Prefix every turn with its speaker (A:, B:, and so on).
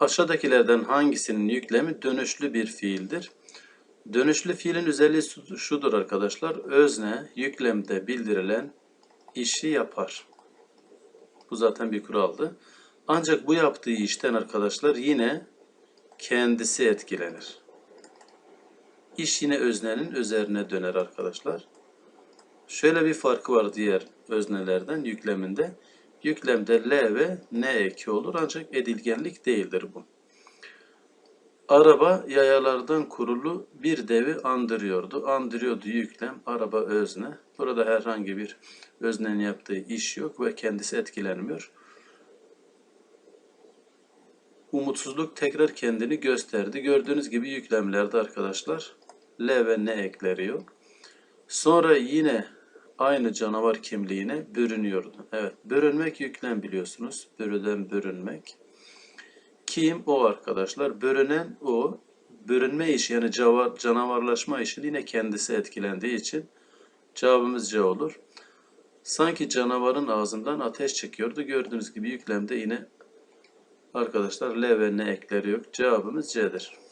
A: Aşağıdakilerden hangisinin yüklemi dönüşlü bir fiildir? Dönüşlü fiilin özelliği şu- şudur arkadaşlar. Özne yüklemde bildirilen işi yapar. Bu zaten bir kuraldı. Ancak bu yaptığı işten arkadaşlar yine kendisi etkilenir. İş yine öznenin üzerine döner arkadaşlar. Şöyle bir farkı var diğer öznelerden yükleminde. Yüklemde L ve N eki olur ancak edilgenlik değildir bu. Araba yayalardan kurulu bir devi andırıyordu. Andırıyordu yüklem, araba özne. Burada herhangi bir öznenin yaptığı iş yok ve kendisi etkilenmiyor. Umutsuzluk tekrar kendini gösterdi. Gördüğünüz gibi yüklemlerde arkadaşlar L ve N ekleri yok. Sonra yine aynı canavar kimliğine bürünüyordu. Evet, bürünmek yüklem biliyorsunuz. Bürüden bürünmek. Kim? O arkadaşlar. Bürünen o. Bürünme işi yani canavarlaşma işi yine kendisi etkilendiği için cevabımız C olur. Sanki canavarın ağzından ateş çıkıyordu. Gördüğünüz gibi yüklemde yine arkadaşlar L ve N ekleri yok. Cevabımız C'dir.